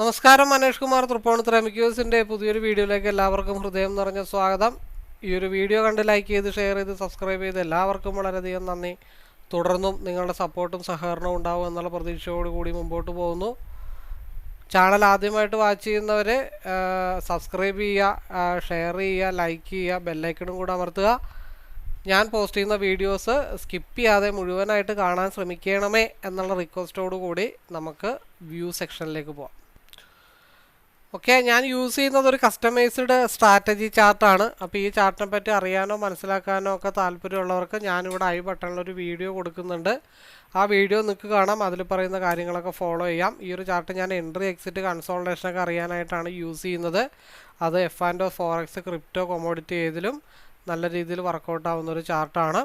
നമസ്കാരം മനേഷ് കുമാർ തൃപ്പൂണിത്തുറ എമിക്യൂസിന്റെ പുതിയൊരു വീഡിയോയിലേക്ക് എല്ലാവർക്കും ഹൃദയം നിറഞ്ഞ സ്വാഗതം. ഈ ഒരു വീഡിയോ കണ്ട് ലൈക്ക് ചെയ്ത് ഷെയർ ചെയ്ത് സബ്സ്ക്രൈബ് ചെയ്ത് എല്ലാവർക്കും വളരെയധികം നന്ദി. തുടർന്നും നിങ്ങളുടെ സപ്പോർട്ടും സഹകരണവും ഉണ്ടാവും എന്നുള്ള പ്രതീക്ഷയോടുകൂടി മുമ്പോട്ട് പോകുന്നു. ചാനൽ ആദ്യമായിട്ട് വാച്ച് ചെയ്യുന്നവർ സബ്സ്ക്രൈബ് ചെയ്യുക ഷെയർ ചെയ്യുക ലൈക്ക് ചെയ്യുക ബെല്ലൈക്കണും കൂടെ അമർത്തുക. ഞാൻ പോസ്റ്റ് ചെയ്യുന്ന വീഡിയോസ് സ്കിപ്പ് ചെയ്യാതെ മുഴുവനായിട്ട് കാണാൻ ശ്രമിക്കണമേ എന്നുള്ള റിക്വസ്റ്റോടു കൂടി നമുക്ക് വ്യൂ സെക്ഷനിലേക്ക് പോവാം. ഓക്കെ ഞാൻ യൂസ് ചെയ്യുന്നത് ഒരു കസ്റ്റമൈസ്ഡ് സ്ട്രാറ്റജി ചാർട്ടാണ് അപ്പോൾ ഈ ചാർട്ടിനെ പറ്റി അറിയാനോ മനസ്സിലാക്കാനോ ഒക്കെ താല്പര്യമുള്ളവർക്ക് ഞാനിവിടെ ഐ ബട്ടണിലൊരു വീഡിയോ കൊടുക്കുന്നുണ്ട്. ആ വീഡിയോ നിങ്ങൾക്ക് കാണാം. അതിൽ പറയുന്ന കാര്യങ്ങളൊക്കെ ഫോളോ ചെയ്യാം. ഈ ഒരു ചാർട്ട് ഞാൻ എൻട്രി എക്സിറ്റ് കൺസോൾട്ടേഷനൊക്കെ അറിയാനായിട്ടാണ് യൂസ് ചെയ്യുന്നത്. അത് F and forex crypto commodity ഏതിലും നല്ല രീതിയിൽ വർക്കൗട്ട് ആവുന്ന ഒരു ചാർട്ടാണ്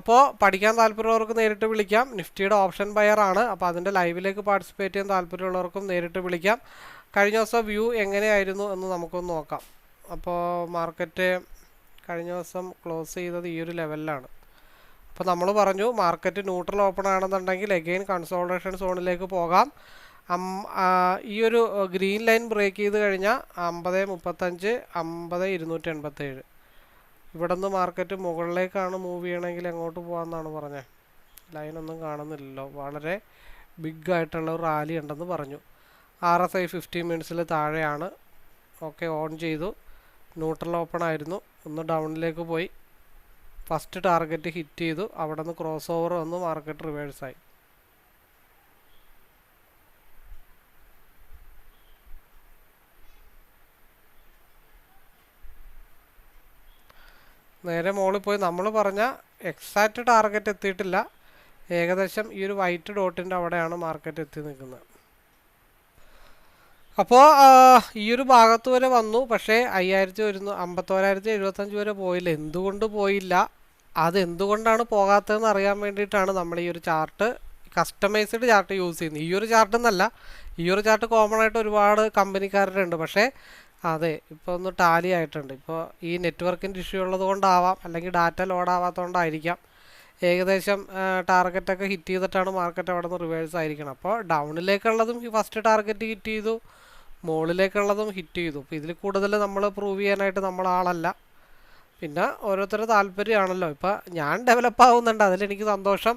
അപ്പോൾ പഠിക്കാൻ താല്പര്യമുള്ളവർക്ക് നേരിട്ട് വിളിക്കാം. നിഫ്റ്റിയുടെ ഓപ്ഷൻ ബയർ ആണ്. അപ്പോൾ അതിന്റെ ലൈവിലേക്ക് പാർട്ടിസിപ്പേറ്റ് ചെയ്യാൻ താല്പര്യമുള്ളവർക്കും നേരിട്ട് വിളിക്കാം. കഴിഞ്ഞ ദിവസം വ്യൂ എങ്ങനെയായിരുന്നു എന്ന് നമുക്കൊന്ന് നോക്കാം. അപ്പോൾ മാർക്കറ്റ് കഴിഞ്ഞ ദിവസം ക്ലോസ് ചെയ്തത് ഈ ഒരു ലെവലിലാണ്. അപ്പോൾ നമ്മൾ പറഞ്ഞു മാർക്കറ്റ് ന്യൂട്രൽ ഓപ്പൺ ആണെന്നുണ്ടെങ്കിൽ എഗെയിൻ കൺസോൾട്ടേഷൻ സോണിലേക്ക് പോകാം. ഈ ഒരു ഗ്രീൻ ലൈൻ ബ്രേക്ക് ചെയ്ത് കഴിഞ്ഞാൽ അമ്പത് മുപ്പത്തഞ്ച് അമ്പത് ഇരുന്നൂറ്റി എൺപത്തേഴ് ഇവിടെ നിന്ന് മാർക്കറ്റ് മുകളിലേക്കാണ് മൂവ് ചെയ്യണമെങ്കിൽ എങ്ങോട്ട് പോകാമെന്നാണ് പറഞ്ഞത്. ലൈനൊന്നും കാണുന്നില്ലല്ലോ. വളരെ ബിഗ് ആയിട്ടുള്ള ഒരു റാലി ഉണ്ടെന്ന് പറഞ്ഞു. ആർ എസ് ഐ ഫിഫ്റ്റീൻ മിനിറ്റ്സിൽ താഴെയാണ്. ഓക്കെ ഓൺ ചെയ്തു. ന്യൂട്രൽ ഓപ്പൺ ആയിരുന്നു. ഒന്ന് ഡൗണിലേക്ക് പോയി. ഫസ്റ്റ് ടാർഗറ്റ് ഹിറ്റ് ചെയ്തു. അവിടെ നിന്ന് ക്രോസ് ഓവർ വന്ന് മാർക്കറ്റ് റിവേഴ്സായി നേരെ മുകളിൽ പോയി. നമ്മൾ പറഞ്ഞ എക്സാക്റ്റ് ടാർഗറ്റ് എത്തിയിട്ടില്ല. ഏകദേശം ഈ ഒരു വൈറ്റ് ഡോട്ടിന്റെ അവിടെയാണ് മാർക്കറ്റ് എത്തി നിൽക്കുന്നത്. അപ്പോൾ ഈ ഒരു ഭാഗത്ത് വരെ വന്നു. പക്ഷേ അയ്യായിരത്തി ഒരുന്നൂ അമ്പത്തോരായിരത്തി എഴുപത്തഞ്ച് വരെ പോയില്ല. എന്തുകൊണ്ട് പോയില്ല? അത് എന്തുകൊണ്ടാണ് പോകാത്തതെന്ന് അറിയാൻ വേണ്ടിയിട്ടാണ് നമ്മൾ ഈ ഒരു ചാർട്ട് കസ്റ്റമൈസ്ഡ് ചാർട്ട് യൂസ് ചെയ്യുന്നത്. ഈ ഒരു ചാർട്ട് എന്നല്ല ഈ ഒരു ചാർട്ട് കോമൺ ആയിട്ട് ഒരുപാട് കമ്പനിക്കാരുടെ ഉണ്ട് പക്ഷേ അതെ ഇപ്പോൾ ഒന്ന് ടാലി ആയിട്ടുണ്ട്. ഇപ്പോൾ ഈ നെറ്റ്വർക്കിന്റെ ഇഷ്യൂ ഉള്ളത് കൊണ്ടാവാം അല്ലെങ്കിൽ ഡാറ്റ ലോഡ് ആവാത്തതുകൊണ്ടായിരിക്കാം ഏകദേശം ടാർഗറ്റൊക്കെ ഹിറ്റ് ചെയ്തിട്ടാണ് മാർക്കറ്റ് അവിടെ നിന്ന് റിവേഴ്സ് ആയിരിക്കണം അപ്പോൾ ഡൗണിലേക്കുള്ളതും ഫസ്റ്റ് ടാർഗറ്റ് ഹിറ്റ് ചെയ്തു മുകളിലേക്കുള്ളതും ഹിറ്റ് ചെയ്തു. അപ്പോൾ ഇതിൽ കൂടുതൽ നമ്മൾ പ്രൂവ് ചെയ്യാനായിട്ട് നമ്മൾ ആളല്ല. പിന്നെ ഓരോരുത്തരുടെ താല്പര്യമാണല്ലോ. ഇപ്പോൾ ഞാൻ ഡെവലപ്പ് ആവുന്നുണ്ട്. അതിലെനിക്ക് സന്തോഷം.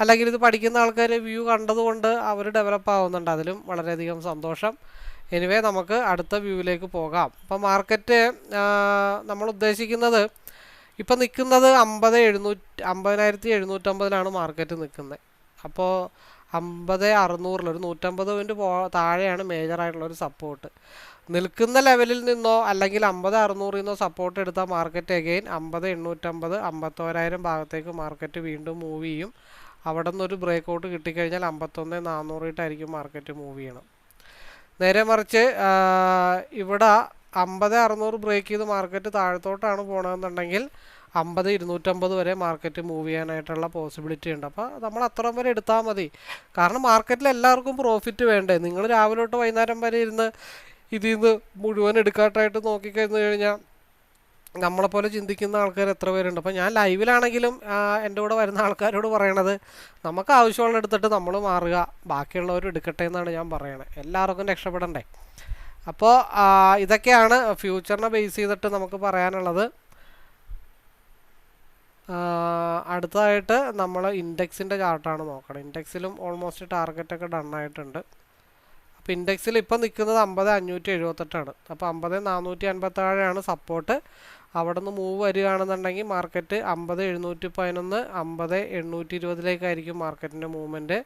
അല്ലെങ്കിൽ ഇത് പഠിക്കുന്ന ആൾക്കാർ വ്യൂ കണ്ടതുകൊണ്ട് അവർ ഡെവലപ്പ് ആവുന്നുണ്ട്. അതിലും വളരെയധികം സന്തോഷം. എനിവേ നമുക്ക് അടുത്ത വ്യൂവിലേക്ക് പോകാം. അപ്പോൾ മാർക്കറ്റ് നമ്മൾ ഉദ്ദേശിക്കുന്നത് ഇപ്പം നിൽക്കുന്നത് അമ്പത് എഴുന്നൂറ്റി അമ്പതിനായിരത്തി എഴുന്നൂറ്റമ്പതിലാണ് മാർക്കറ്റ് നിൽക്കുന്നത് അപ്പോൾ അമ്പത് അറുന്നൂറിൽ ഒരു നൂറ്റമ്പത് പോയിന്റ് പോ താഴെയാണ് മേജറായിട്ടുള്ള ഒരു സപ്പോർട്ട് നിൽക്കുന്ന ലെവലിൽ നിന്നോ അല്ലെങ്കിൽ അമ്പത് അറുന്നൂറിൽ നിന്നോ സപ്പോർട്ട് എടുത്താൽ മാർക്കറ്റ് അഗെയിൻ അമ്പത് എണ്ണൂറ്റമ്പത് അമ്പത്തോരായിരം ഭാഗത്തേക്ക് മാർക്കറ്റ് വീണ്ടും മൂവ് ചെയ്യും. അവിടെ നിന്നൊരു ബ്രേക്ക് ഔട്ട് കിട്ടിക്കഴിഞ്ഞാൽ അമ്പത്തൊന്ന് നാനൂറിട്ടായിരിക്കും മാർക്കറ്റ് മൂവ് ചെയ്യണം. നേരെ മറിച്ച് ഇവിടെ അമ്പത് അറുന്നൂറ് ബ്രേക്ക് ചെയ്ത് മാർക്കറ്റ് താഴത്തോട്ടാണ് പോകണമെന്നുണ്ടെങ്കിൽ അമ്പത് ഇരുന്നൂറ്റമ്പത് വരെ മാർക്കറ്റ് മൂവ് ചെയ്യാനായിട്ടുള്ള പോസിബിലിറ്റി ഉണ്ട്. അപ്പോൾ നമ്മൾ അത്രയും വരെ എടുത്താൽ മതി. കാരണം മാർക്കറ്റിൽ എല്ലാവർക്കും പ്രോഫിറ്റ് വേണ്ടേ? നിങ്ങൾ രാവിലെ തൊട്ട് വൈകുന്നേരം വരെ ഇരുന്ന് ഇതിൽ നിന്ന് മുഴുവൻ എടുക്കാട്ടായിട്ട് നോക്കിക്കഴിഞ്ഞു കഴിഞ്ഞാൽ നമ്മളെപ്പോലെ ചിന്തിക്കുന്ന ആൾക്കാർ എത്ര പേരുണ്ട്? അപ്പോൾ ഞാൻ ലൈവിലാണെങ്കിലും എന്റെ കൂടെ വരുന്ന ആൾക്കാരോട് പറയണത് നമുക്ക് ആവശ്യമുള്ള എടുത്തിട്ട് നമ്മൾ മാറുക. ബാക്കിയുള്ളവർ എടുക്കട്ടെ എന്നാണ് ഞാൻ പറയണത് എല്ലാവർക്കും രക്ഷപ്പെടണ്ടേ? അപ്പോൾ ഇതൊക്കെയാണ് ഫ്യൂച്ചറിനെ ബേസ് ചെയ്തിട്ട് നമുക്ക് പറയാനുള്ളത്. അടുത്തതായിട്ട് നമ്മൾ ഇൻഡെക്സിന്റെ ചാർട്ടാണ് നോക്കണം. ഇൻഡെക്സിലും ഓൾമോസ്റ്റ് ടാർഗറ്റൊക്കെ ഡൺ ആയിട്ടുണ്ട് അപ്പോൾ ഇൻഡെക്സിൽ ഇപ്പോൾ നിൽക്കുന്നത് അമ്പത് അഞ്ഞൂറ്റി എഴുപത്തെട്ടാണ്. അപ്പോൾ അമ്പത് നാനൂറ്റി അൻപത്തേഴാണ് സപ്പോർട്ട്. അവിടെ നിന്ന് മൂവ് വരികയാണെന്നുണ്ടെങ്കിൽ മാർക്കറ്റ് അമ്പത് എഴുന്നൂറ്റി പതിനൊന്ന് അമ്പത് എണ്ണൂറ്റി ഇരുപതിലേക്കായിരിക്കും മാർക്കറ്റിന്റെ മൂവ്മെന്റ്.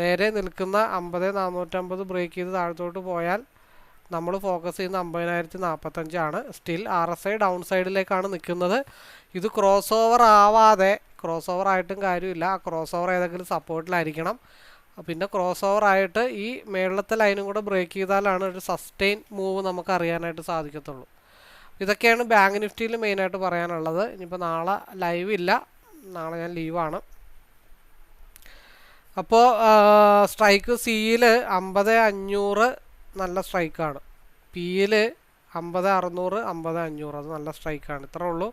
നേരെ നിൽക്കുന്ന അമ്പത് നാനൂറ്റമ്പത് ബ്രേക്ക് ചെയ്ത് താഴത്തോട്ട് പോയാൽ നമ്മൾ ഫോക്കസ് ചെയ്യുന്ന അമ്പതിനായിരത്തി നാൽപ്പത്തഞ്ചാണ് still R S I down സൈഡിലേക്കാണ് നിൽക്കുന്നത്. ഇത് ക്രോസ് ഓവർ ആവാതെ ക്രോസ് ഓവർ ആയിട്ടും കാര്യമില്ല. ആ ക്രോസ് ഓവർ ഏതെങ്കിലും സപ്പോർട്ടിലായിരിക്കണം പിന്നെ ക്രോസ് ഓവർ ആയിട്ട് ഈ മേളത്തെ ലൈനും കൂടെ ബ്രേക്ക് ചെയ്താലാണ് ഒരു സസ്റ്റെയിൻ മൂവ് നമുക്ക് അറിയാനായിട്ട് സാധിക്കത്തുള്ളൂ. ഇതൊക്കെയാണ് ബാങ്ക് നിഫ്റ്റിയിൽ മെയിനായിട്ട് പറയാനുള്ളത്. ഇനിയിപ്പോൾ നാളെ ലൈവ് ഇല്ല. നാളെ ഞാൻ ലീവാണ് അപ്പോൾ സ്ട്രൈക്ക് സിയിൽ അമ്പത് അഞ്ഞൂറ് നല്ല സ്ട്രൈക്കാണ്. പിയിൽ അമ്പത് അറുന്നൂറ് അമ്പത് അഞ്ഞൂറ്. അത് നല്ല സ്ട്രൈക്കാണ്. ഇത്രേ ഉള്ളൂ.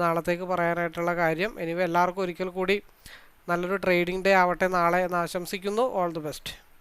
നാളത്തേക്ക് പറയാനായിട്ടുള്ള കാര്യം. എനിവേ എല്ലാവർക്കും ഒരിക്കൽ കൂടി നല്ലൊരു ട്രേഡിംഗ് ഡേ ആവട്ടെ. നാളെ എന്ന് ആശംസിക്കുന്നു ഓൾ ദി ബെസ്റ്റ്.